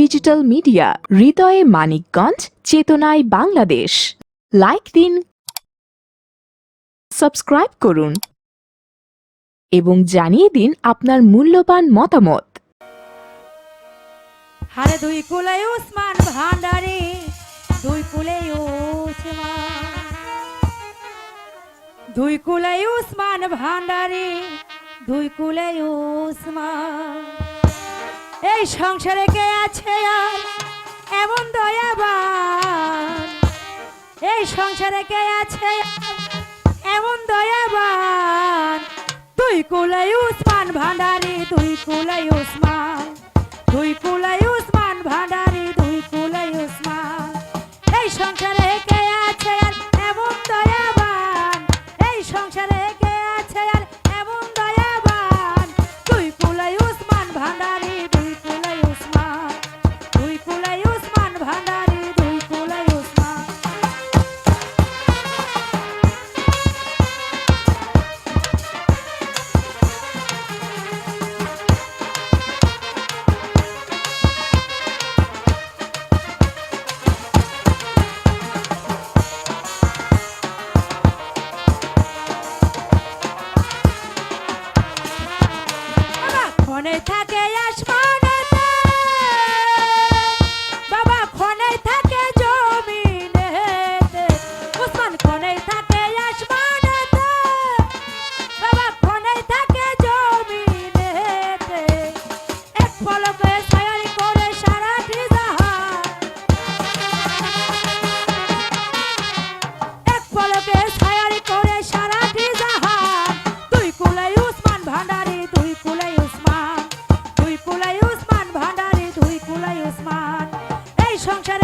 Digital media, হৃদয়ে মানিকগঞ্জ, চেতনায় Bangladesh. Like দিন, সাবস্ক্রাইব করুন, এবং জানিয়ে দিন আপনার মূল্যবান মতামত। হারে দুই কুলে উসমান ভান্ডারি, দুই কুলে উসমান দুই কুলে উসমান ভান্ডারি, দুই কুলে উসমান এই সংসারে কে আছে আর? এমন দয়াবান। এই সংসারে কে আছে এমন দয়াবান। তুই কুলাই উসমান ভান্ডারি, তুই কুলাই উসমান। তুই কুলাই উসমান ভান্ডারি। মনে থাকে ช่